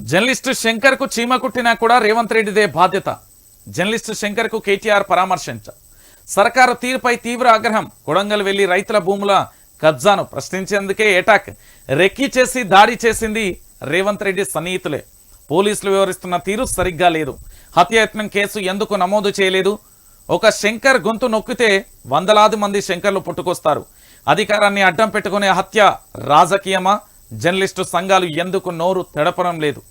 Journalist శంకర్కు చీమ కుట్టినా కూడా రేవంత్ రెడ్డిదే బాధ్యత. జర్నలిస్టు శంకర్కు కేటీఆర్ పరామర్శించ. సర్కారు తీరుపై తీవ్ర ఆగ్రహం. కొడంగల్ వెళ్ళి రైతుల భూముల కబ్జాను ప్రశ్నించేందుకే ఏటాక్. రెక్కి చేసి దాడి చేసింది రేవంత్ రెడ్డి సన్నిహితులే. పోలీసులు వివరిస్తున్న తీరు సరిగ్గా లేదు. హత్యాయత్నం కేసు ఎందుకు నమోదు చేయలేదు? ఒక శంకర్ గొంతు నొక్కితే వందలాది మంది శంకర్లు పుట్టుకొస్తారు. అధికారాన్ని అడ్డం పెట్టుకునే హత్య రాజకీయమా? జర్నలిస్టు సంఘాలు ఎందుకు నోరు తెడపడం లేదు?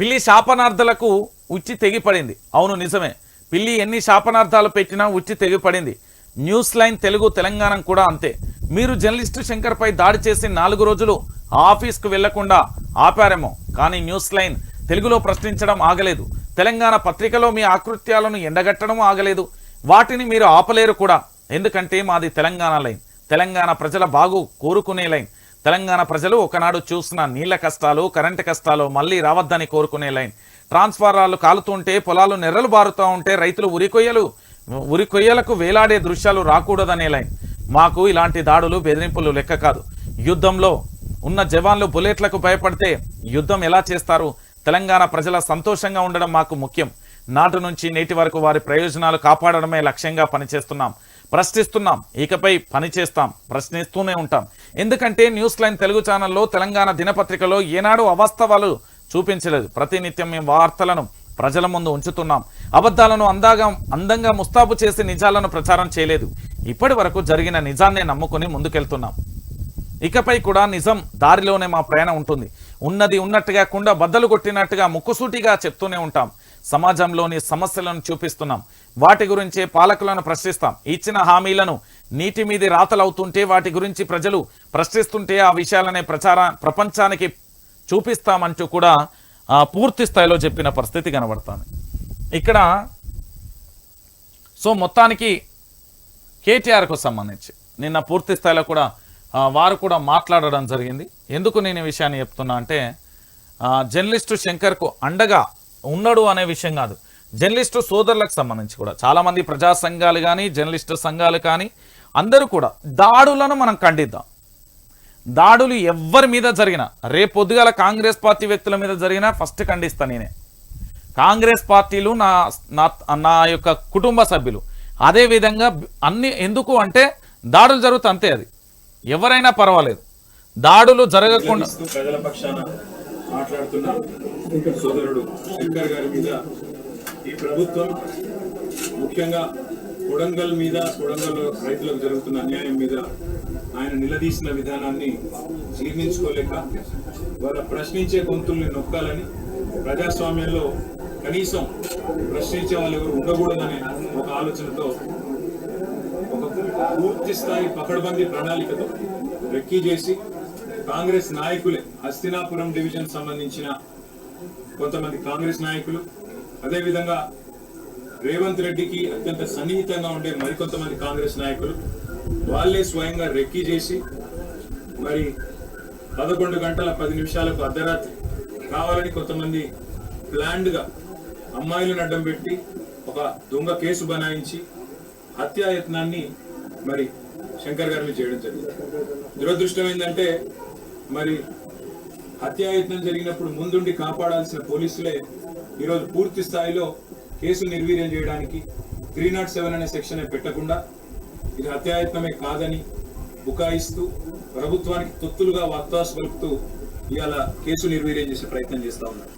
పిల్లి శాపనార్థాలకు ఉచ్చి తెగిపడింది. అవును నిజమే. పిల్లి ఎన్ని శాపనార్థాలు పెట్టినా ఉచ్చి తెగిపడింది. న్యూస్ లైన్ తెలుగు తెలంగాణ కూడా అంతే. మీరు జర్నలిస్టు శంకర్పై దాడి చేసి నాలుగు రోజులు ఆఫీస్కు వెళ్ళకుండా ఆపారేమో. కానీ న్యూస్ లైన్ తెలుగులో ప్రశ్నించడం ఆగలేదు. తెలంగాణ పత్రికలో మీ ఆకృత్యాలను ఎండగట్టడం ఆగలేదు. వాటిని మీరు ఆపలేరు కూడా. ఎందుకంటే మాది తెలంగాణ లైన్. తెలంగాణ ప్రజల బాగు కోరుకునే లైన్. తెలంగాణ ప్రజలు ఒకనాడు చూసిన నీళ్ళ కష్టాలు కరెంటు కష్టాలు మళ్ళీ రావద్దని కోరుకునే లైన్. ట్రాన్స్ఫారాలు కాలుతుంటే పొలాలు నెర్రలు బారుతూ ఉంటే రైతులు ఉరికొయ్యలు ఉరికొయ్యలకు వేలాడే దృశ్యాలు రాకూడదనే లైన్. మాకు ఇలాంటి దాడులు బెదిరింపులు లెక్క కాదు. యుద్ధంలో ఉన్న జవాన్లు బుల్లెట్లకు భయపడితే యుద్ధం ఎలా చేస్తారు? తెలంగాణ ప్రజల సంతోషంగా ఉండడం మాకు ముఖ్యం. నాటి నుంచి నేటి వరకు వారి ప్రయోజనాలు కాపాడడమే లక్ష్యంగా పనిచేస్తున్నాం. ప్రశ్నిస్తున్నాం. ఇకపై పనిచేస్తాం ప్రశ్నిస్తూనే ఉంటాం. ఎందుకంటే న్యూస్ లైన్ తెలుగు ఛానల్లో తెలంగాణ దినపత్రికలో ఏనాడు అవాస్తవాలు చూపించలేదు. ప్రతినిత్యం మేము వార్తలను ప్రజల ముందు ఉంచుతున్నాం. అబద్ధాలను అందాగా అందంగా ముస్తాబు చేసి నిజాలను ప్రచారం చేయలేదు. ఇప్పటి వరకు జరిగిన నిజాన్నే నమ్ముకుని ముందుకెళ్తున్నాం. ఇకపై కూడా నిజం దారిలోనే మా ప్రయాణం ఉంటుంది. ఉన్నది ఉన్నట్టుగా కుండా బద్దలు కొట్టినట్టుగా ముక్కుసూటిగా చెప్తూనే ఉంటాం. సమాజంలోని సమస్యలను చూపిస్తున్నాం. వాటి గురించే పాలకులను ప్రశ్నిస్తాం. ఇచ్చిన హామీలను నీటి మీది రాతలవుతుంటే వాటి గురించి ప్రజలు ప్రశ్నిస్తుంటే ఆ విషయాలనే ప్రచార ప్రపంచానికి చూపిస్తామంటూ కూడా పూర్తి స్థాయిలో చెప్పిన పరిస్థితి కనబడుతుంది. ఇక్కడ సో మొత్తానికి కేటీఆర్కు సంబంధించి నిన్న పూర్తి స్థాయిలో కూడా వారు కూడా మాట్లాడడం జరిగింది. ఎందుకు నేను ఈ విషయాన్ని చెప్తున్నా అంటే జర్నలిస్టు శంకర్కు అండగా ఉన్నాడు అనే విషయం కాదు. జర్నలిస్టు సోదరులకు సంబంధించి కూడా. చాలామంది ప్రజా సంఘాలు కానీ జర్నలిస్టు సంఘాలు కానీ అందరూ కూడా దాడులను మనం ఖండిద్దాం. దాడులు ఎవ్వరి మీద జరిగినా రేపొద్దుగల కాంగ్రెస్ పార్టీ వ్యక్తుల మీద జరిగినా ఫస్ట్ ఖండిస్తా నేనే. కాంగ్రెస్ పార్టీలు నా నా నా యొక్క కుటుంబ సభ్యులు. అదే విధంగా అన్ని ఎందుకు అంటే దాడులు జరుగుతా అంతే అది. ఎవరైనా పర్వాలేదు. దాడులు జరగకుండా ఈ ప్రభుత్వం ముఖ్యంగా కొడంగల్ మీద కొడంగల్ రైతులకు జరుగుతున్న అన్యాయం మీద ఆయన నిలదీసిన విధానాన్ని జీర్ణించుకోలేక వాళ్ళ ప్రశ్నించే గొంతుల్ని నొక్కాలని ప్రజాస్వామ్యంలో కనీసం ప్రశ్నించే వాళ్ళు ఎవరు ఉండకూడదనే ఒక ఆలోచనతో ఒక పూర్తి స్థాయి పకడ్బందీ ప్రణాళికతో రెక్కీ చేసి కాంగ్రెస్ నాయకులే హస్తినాపురం డివిజన్ సంబంధించిన కొంతమంది కాంగ్రెస్ నాయకులు అదేవిధంగా రేవంత్ రెడ్డికి అత్యంత సన్నిహితంగా ఉండే మరికొంతమంది కాంగ్రెస్ నాయకులు వాళ్ళే స్వయంగా రెక్కీ చేసి మరి పదకొండు గంటల పది నిమిషాలకు అర్ధరాత్రి కావాలని కొంతమంది ప్లాన్డ్గా అమ్మాయిలను అడ్డం పెట్టి ఒక దొంగ కేసు బనాయించి హత్యాయత్నాన్ని మరి శంకర్ గారిని చేయడం జరిగింది. దురదృష్టం ఏంటంటే మరి హత్యాయత్నం జరిగినప్పుడు ముందుండి కాపాడాల్సిన పోలీసులే ఈరోజు పూర్తి స్థాయిలో కేసు నిర్వీర్యం చేయడానికి త్రీ నాట్ సెవెన్ అనే సెక్షన్ పెట్టకుండా ఇది హత్యాయత్నమే కాదని బుకాయిస్తూ ప్రభుత్వానికి తొత్తులుగా వత్తాసు పలుకుతూ ఇవాళ కేసు నిర్వీర్యం చేసే ప్రయత్నం చేస్తూ ఉన్నారు.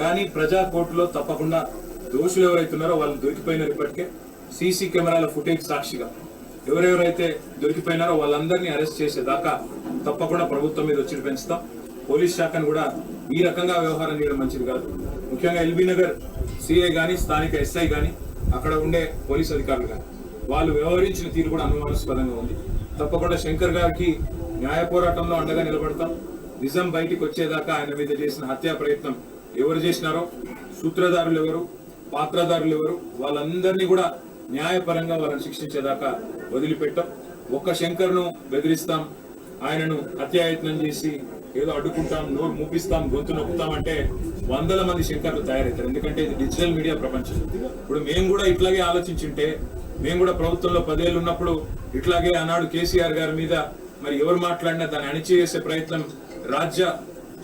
కానీ ప్రజా కోర్టులో తప్పకుండా దోషులు ఎవరైతున్నారో వాళ్ళు దొరికిపోయినారు ఇప్పటికే. సీసీ కెమెరాల ఫుటేజ్ సాక్షిగా ఎవరెవరైతే దొరికిపోయినారో వాళ్ళందరినీ అరెస్ట్ చేసేదాకా తప్పకుండా ప్రభుత్వం మీద ఒత్తిడి పెంచుతాం. పోలీస్ శాఖను కూడా ఈ రకంగా వ్యవహారం చేయడం మంచిది కాదు. ముఖ్యంగా ఎల్బీ నగర్ సిఐ కానీ స్థానిక ఎస్ఐ గాని అక్కడ ఉండే పోలీస్ అధికారులు కానీ వాళ్ళు వ్యవహరించిన తీరు కూడా అనుమానాస్పదంగా ఉంది. తప్పకుండా శంకర్ గారికి న్యాయ పోరాటంలో అండగా నిలబడతాం. నిజం బయటికి వచ్చేదాకా ఆయన మీద చేసిన హత్యా ప్రయత్నం ఎవరు చేసినారో సూత్రధారులు ఎవరు పాత్రధారులు ఎవరు వాళ్ళందరినీ కూడా న్యాయపరంగా వాళ్ళని శిక్షించేదాకా వదిలిపెట్టాం. ఒక్క శంకర్ను బెదిరిస్తాం. ఆయనను హత్యాయత్నం చేసి ఏదో అడ్డుకుంటాం నోరు మూపిస్తాం గొంతు నొప్పుతాం అంటే వందల మంది శంకర్లు తయారవుతారు. ఎందుకంటే ఇది డిజిటల్ మీడియా ప్రపంచం. ఇప్పుడు మేము కూడా ఇట్లాగే ఆలోచించుంటే మేము కూడా ప్రభుత్వంలో పదేళ్ళు ఉన్నప్పుడు ఇట్లాగే ఆనాడు కేసీఆర్ గారి మీద మరి ఎవరు మాట్లాడినా దాన్ని అణిచివేసే ప్రయత్నం రాజ్య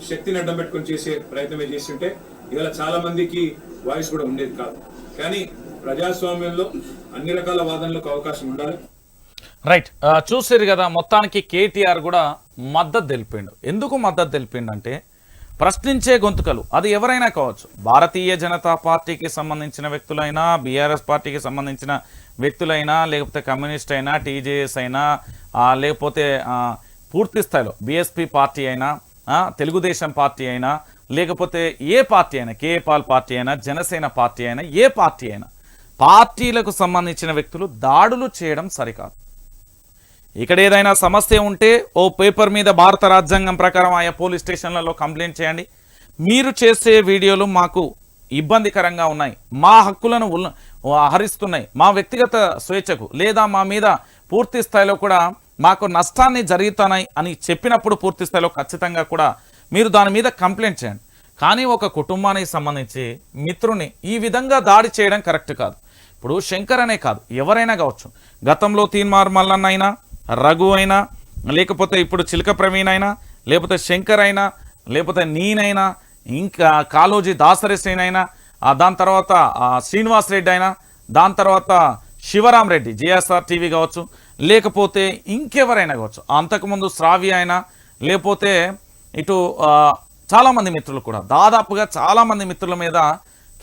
శక్తిని అడ్డం పెట్టుకొని చేసే ప్రయత్నమే చేస్తుంటే ఇవాళ చాలా మందికి వాయిస్ కూడా ఉండేది కాదు. కానీ ప్రజాస్వామ్యంలో అన్ని రకాల వాదనలకు అవకాశం ఉండాలి. రైట్ చూసారు కదా మొత్తానికి కేటీఆర్ కూడా మద్దతు తెలిపిండు. ఎందుకు మద్దతు తెలిపిండు అంటే ప్రశ్నించే గొంతుకలు. అది ఎవరైనా కావచ్చు. భారతీయ జనతా పార్టీకి సంబంధించిన వ్యక్తులైనా బీఆర్ఎస్ పార్టీకి సంబంధించిన వ్యక్తులైనా లేకపోతే కమ్యూనిస్ట్ అయినా టీజేఎస్ అయినా లేకపోతే పూర్తి స్థాయిలో బీఎస్పీ పార్టీ అయినా తెలుగుదేశం పార్టీ అయినా లేకపోతే ఏ పార్టీ అయినా కేపాల్ పార్టీ అయినా జనసేన పార్టీ అయినా ఏ పార్టీ అయినా పార్టీలకు సంబంధించిన వ్యక్తులు దాడులు చేయడం సరికాదు. ఇక్కడ ఏదైనా సమస్య ఉంటే ఓ పేపర్ మీద భారత రాజ్యాంగం ప్రకారం ఆయా పోలీస్ స్టేషన్లలో కంప్లైంట్ చేయండి. మీరు చేసే వీడియోలు మాకు ఇబ్బందికరంగా ఉన్నాయి. మా హక్కులను హరిస్తున్నాయి. మా వ్యక్తిగత స్వేచ్ఛకు లేదా మా మీద పూర్తి స్థాయిలో కూడా మాకు నష్టాన్ని జరుగుతున్నాయి అని చెప్పినప్పుడు పూర్తి స్థాయిలో ఖచ్చితంగా కూడా మీరు దాని మీద కంప్లైంట్ చేయండి. కానీ ఒక కుటుంబానికి సంబంధించి మిత్రుని ఈ విధంగా దాడి చేయడం కరెక్ట్ కాదు. ఇప్పుడు శంకర్ అనే కాదు ఎవరైనా కావచ్చు. గతంలో తీన్మార్ మల్లన్నైనా రఘు అయినా లేకపోతే ఇప్పుడు చిలక ప్రవీణ్ అయినా లేకపోతే శంకర్ అయినా లేకపోతే నేనైనా ఇంకా కాలోజీ దాసరిశ్రీనైనా అయినా దాని తర్వాత శ్రీనివాస్ రెడ్డి అయినా దాని తర్వాత శివరాం రెడ్డి జేఎస్ఆర్ టీవీ కావచ్చు లేకపోతే ఇంకెవరైనా కావచ్చు అంతకుముందు శ్రావ్య అయినా లేకపోతే ఇటు చాలామంది మిత్రులు కూడా దాదాపుగా చాలామంది మిత్రుల మీద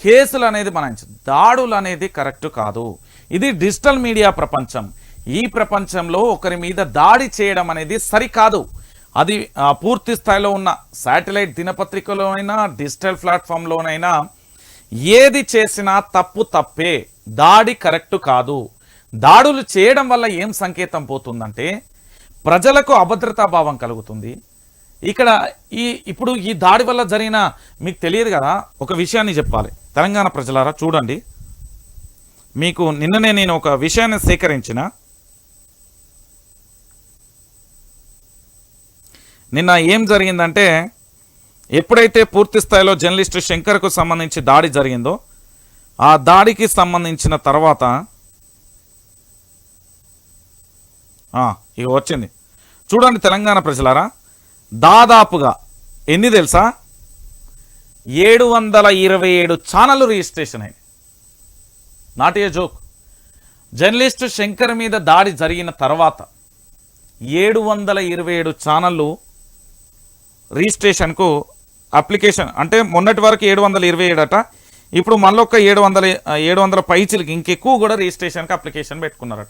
కేసులు అనేది మనం దాడులు అనేది కరెక్ట్ కాదు. ఇది డిజిటల్ మీడియా ప్రపంచం. ఈ ప్రపంచంలో ఒకరి మీద దాడి చేయడం అనేది సరికాదు. అది పూర్తి స్థాయిలో ఉన్న శాటిలైట్ దినపత్రికలోనైనా డిజిటల్ ప్లాట్ఫామ్లోనైనా ఏది చేసినా తప్పు తప్పే దాడి కరెక్ట్ కాదు. దాడులు చేయడం వల్ల ఏం సంకేతం పోతుందంటే ప్రజలకు అభద్రతా భావం కలుగుతుంది. ఇక్కడ ఈ ఇప్పుడు ఈ దాడి వల్ల జరిగిన మీకు తెలియదు కదా ఒక విషయాన్ని చెప్పాలి. తెలంగాణ ప్రజలారా చూడండి. మీకు నిన్ననే నేను ఒక విషయాన్ని సేకరించిన నిన్న ఏం జరిగిందంటే ఎప్పుడైతే పూర్తి స్థాయిలో జర్నలిస్టు శంకర్కు సంబంధించి దాడి జరిగిందో ఆ దాడికి సంబంధించిన తర్వాత ఇక వచ్చింది. చూడండి తెలంగాణ ప్రజలారా దాదాపుగా ఎన్ని తెలుసా? ఏడు వందల ఇరవై ఏడు ఛానళ్ళు రిజిస్ట్రేషన్ అయింది not a joke. Journalist Shankar మీద దాడి జరిగిన తర్వాత ఏడు వందల ఇరవై ఏడు ఛానళ్ళు రిజిస్ట్రేషన్కు అప్లికేషన్ అంటే మొన్నటి వరకు ఏడు వందల ఇరవై ఏడు అట ఇప్పుడు మళ్ళొక్క ఏడు వందల ఏడు వందల పైచిలకి ఇంకెక్కువ కూడా రిజిస్ట్రేషన్కి అప్లికేషన్ పెట్టుకున్నారట.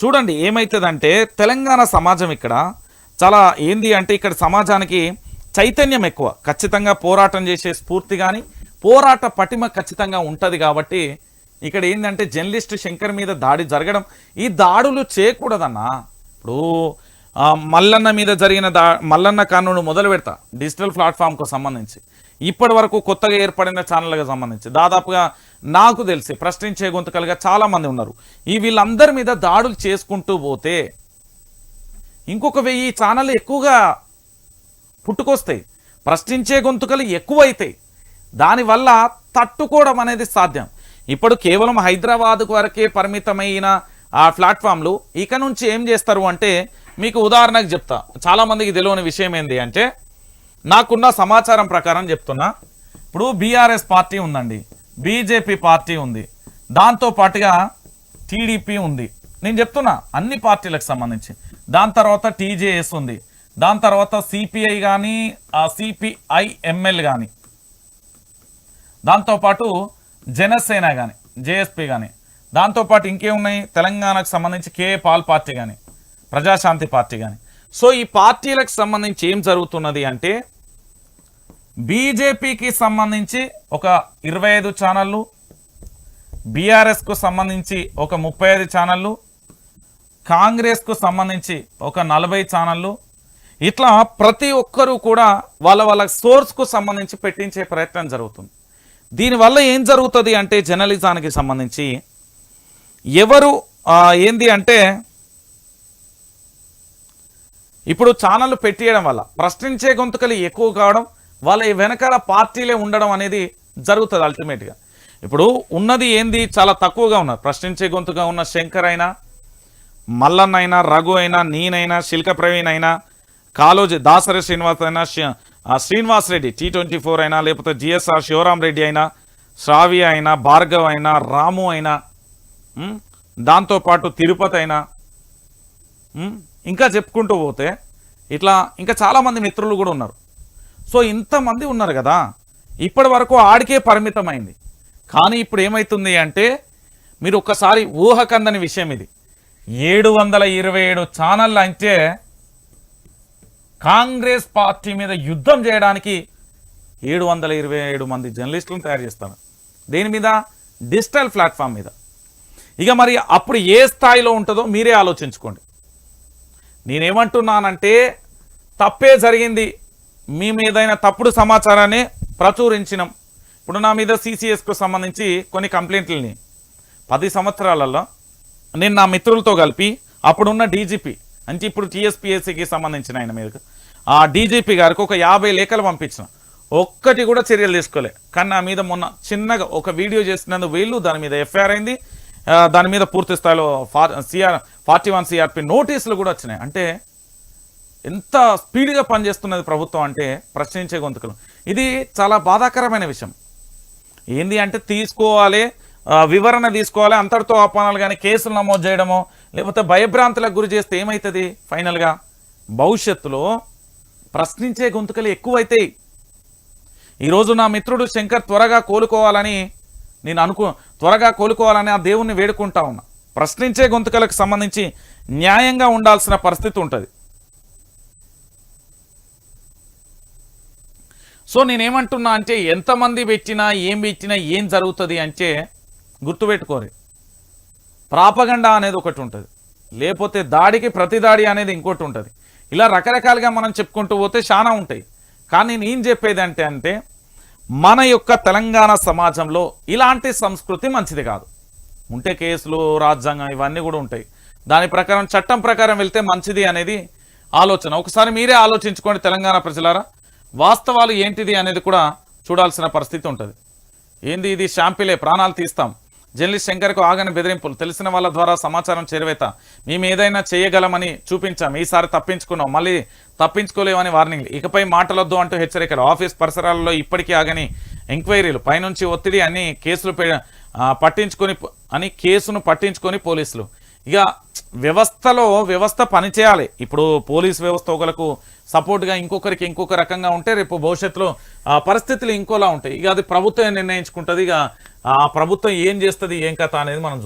చూడండి ఏమవుతుందంటే తెలంగాణ సమాజం ఇక్కడ చాలా ఏంది అంటే ఇక్కడ సమాజానికి చైతన్యం ఎక్కువ. ఖచ్చితంగా పోరాటం చేసే స్ఫూర్తి కానీ పోరాట పటిమ ఖచ్చితంగా ఉంటుంది కాబట్టి ఇక్కడ ఏంటంటే జర్నలిస్ట్ శంకర్ మీద దాడి జరగడం. ఈ దాడులు చేయకూడదన్నా. ఇప్పుడు మల్లన్న మీద జరిగిన దా మల్లన్న కానూను మొదలు పెడతా. డిజిటల్ ప్లాట్ఫామ్కు సంబంధించి. ఇప్పటి వరకు కొత్తగా ఏర్పడిన ఛానళ్ళకు సంబంధించి. దాదాపుగా నాకు తెలిసి ప్రశ్నించే గొంతుకలుగా చాలామంది ఉన్నారు. ఈ వీళ్ళందరి మీద దాడులు చేసుకుంటూ పోతే ఇంకొక వెయ్యి ఛానళ్ళు ఎక్కువగా పుట్టుకొస్తాయి. ప్రశ్నించే గొంతుకలు ఎక్కువైతాయి. దానివల్ల తట్టుకోవడం అనేది సాధ్యం. ఇప్పుడు కేవలం హైదరాబాద్ వరకే పరిమితమైన ఆ ప్లాట్ఫామ్లు ఇక నుంచి ఏం చేస్తారు అంటే మీకు ఉదాహరణకు చెప్తా. చాలామందికి తెలియని విషయం ఏంటి అంటే నాకున్న సమాచారం ప్రకారం చెప్తున్నా. ఇప్పుడు బీఆర్ఎస్ పార్టీ ఉందండి. బీజేపీ పార్టీ ఉంది. దాంతో పాటుగా టీడీపీ ఉంది. నేను చెప్తున్నా అన్ని పార్టీలకు సంబంధించి. దాని తర్వాత టీజేఎస్ ఉంది. దాని తర్వాత సిపిఐ కానీ సిపిఐఎంఎల్ కానీ దాంతోపాటు జనసేన కానీ జేఎస్పీ కానీ దాంతోపాటు ఇంకేమున్నాయి? తెలంగాణకు సంబంధించి కే పాల్ పార్టీ కానీ ప్రజాశాంతి పార్టీ కానీ సో ఈ పార్టీలకు సంబంధించి ఏం జరుగుతున్నది అంటే బీజేపీకి సంబంధించి ఒక ఇరవై ఐదు ఛానళ్ళు బీఆర్ఎస్కు సంబంధించి ఒక ముప్పై ఐదు ఛానళ్ళు కాంగ్రెస్కు సంబంధించి ఒక నలభై ఛానళ్ళు. ఇట్లా ప్రతి ఒక్కరూ కూడా వాళ్ళ వాళ్ళ సోర్స్కు సంబంధించి పెట్టించే ప్రయత్నం జరుగుతుంది. దీనివల్ల ఏం జరుగుతుంది అంటే జర్నలిజానికి సంబంధించి ఎవరు ఏంది అంటే ఇప్పుడు ఛానళ్ళు పెట్టేయడం వల్ల ప్రశ్నించే గొంతుకలు ఎక్కువ కావడం వాళ్ళ వెనకాల పార్టీలే ఉండడం అనేది జరుగుతుంది అల్టిమేట్గా ఇప్పుడు ఉన్నది ఏంది? చాలా తక్కువగా ఉన్నది. ప్రశ్నించే గొంతుగా ఉన్న శంకర్ అయినా మల్లన్న అయినా రఘు అయినా నేనైనా శిల్క ప్రవీణ్ అయినా కాలోజీ దాసరి శ్రీనివాస్ అయినా ఆ, Srinivas Reddy T twenty four అయినా లేకపోతే జిఎస్ఆర్ శివరాం రెడ్డి అయినా శ్రావి అయినా భార్గవ్ అయినా రాము అయినా దాంతోపాటు తిరుపతి అయినా ఇంకా చెప్పుకుంటూ పోతే ఇట్లా ఇంకా చాలామంది మిత్రులు కూడా ఉన్నారు. సో ఇంతమంది ఉన్నారు కదా ఇప్పటి వరకు ఆడికే పరిమితమైంది. కానీ ఇప్పుడు ఏమవుతుంది అంటే మీరు ఒక్కసారి ఊహకందని విషయం ఇది. ఏడు వందల ఇరవై ఏడు ఛానళ్ళు అంటే కాంగ్రెస్ పార్టీ మీద యుద్ధం చేయడానికి ఏడు వందల ఇరవై ఏడు మంది జర్నలిస్టులను తయారు చేస్తారు దేని మీద? డిజిటల్ ప్లాట్ఫామ్ మీద. ఇక మరి అప్పుడు ఏ స్థాయిలో ఉంటుందో మీరే ఆలోచించుకోండి. నేనేమంటున్నానంటే తప్పే జరిగింది. మీ మీదైన తప్పుడు సమాచారాన్ని ప్రచురించినాం. ఇప్పుడు నా మీద సిసిఎస్కు సంబంధించి కొన్ని కంప్లైంట్లని. పది సంవత్సరాలలో నేను నా మిత్రులతో కలిపి అప్పుడున్న డీజీపీ అంటే ఇప్పుడు టీఎస్పీఎస్సీకి సంబంధించిన ఆయన మీద ఆ డీజీపీ గారికి ఒక యాభై లేఖలు పంపించిన. ఒక్కటి కూడా చర్యలు తీసుకోలే. కానీ నా మీద మొన్న చిన్నగా ఒక వీడియో చేసినందుకు వీళ్ళు దాని మీద ఎఫ్ఐఆర్ అయింది. దాని మీద పూర్తి స్థాయిలో for CR forty one CRP నోటీసులు కూడా వచ్చినాయి. అంటే ఎంత స్పీడ్గా పనిచేస్తున్నది ప్రభుత్వం అంటే ప్రశ్నించే గొంతుకలు. ఇది చాలా బాధాకరమైన విషయం. ఏంది అంటే తీసుకోవాలి వివరణ తీసుకోవాలి అంతటితో అపానాలు కానీ కేసులు నమోదు చేయడమో లేకపోతే భయభ్రాంతులకు గురి చేస్తే ఏమవుతుంది ఫైనల్గా భవిష్యత్తులో ప్రశ్నించే గొంతుకలు ఎక్కువైతాయి. ఈరోజు నా మిత్రుడు శంకర్ త్వరగా కోలుకోవాలని నేను అనుకో త్వరగా కోలుకోవాలని ఆ దేవుణ్ణి వేడుకుంటా ఉన్నా. ప్రశ్నించే గొంతుకలకు సంబంధించి న్యాయంగా ఉండాల్సిన పరిస్థితి ఉంటుంది. సో నేనేమంటున్నా అంటే ఎంతమంది పెట్టినా ఏం పెట్టినా ఏం జరుగుతుంది అంటే గుర్తుపెట్టుకోరు. ప్రాపగండా అనేది ఒకటి ఉంటుంది. లేకపోతే దాడికి ప్రతి దాడి అనేది ఇంకోటి ఉంటుంది. ఇలా రకరకాలుగా మనం చెప్పుకుంటూ పోతే చాలా ఉంటాయి. కానీ నేను చెప్పేది అంటే అంటే మన యొక్క తెలంగాణ సమాజంలో ఇలాంటి సంస్కృతి మంచిది కాదు. ఉంటే కేసులు రాజ్యాంగం ఇవన్నీ కూడా ఉంటాయి. దాని ప్రకారం చట్టం ప్రకారం వెళ్తే మంచిది అనేది ఆలోచన. ఒకసారి మీరే ఆలోచించుకోండి తెలంగాణ ప్రజలారా. వాస్తవాలు ఏంటిది అనేది కూడా చూడాల్సిన పరిస్థితి ఉంటుంది. ఏంది ఇది? షాంపిలే ప్రాణాలు తీస్తాం. జర్నలిస్ట్ శంకర్కు ఆగని బెదిరింపులు. తెలిసిన వాళ్ళ ద్వారా సమాచారం చేరవేత. మేము ఏదైనా చేయగలమని చూపించాం. ఈసారి తప్పించుకున్నాం. మళ్ళీ తప్పించుకోలేమని వార్నింగ్లు ఇకపై మాటలొద్దు అంటూ హెచ్చరికలు. ఆఫీస్ పరిసరాలలో ఇప్పటికీ ఆగని ఎంక్వైరీలు. పైనుంచి ఒత్తిడి అన్ని కేసులు పట్టించుకొని అని కేసును పట్టించుకొని పోలీసులు. ఇక వ్యవస్థలో వ్యవస్థ పనిచేయాలి. ఇప్పుడు పోలీస్ వ్యవస్థ ఒకరికి సపోర్ట్గా ఇంకొకరికి ఇంకొక రకంగా ఉంటే రేపు భవిష్యత్తులో పరిస్థితులు ఇంకోలా ఉంటాయి. ఇక అది ప్రభుత్వం నిర్ణయించుకుంటుంది. ఇక ఆ ప్రభుత్వం ఏం చేస్తుంది ఏం కథ అనేది మనం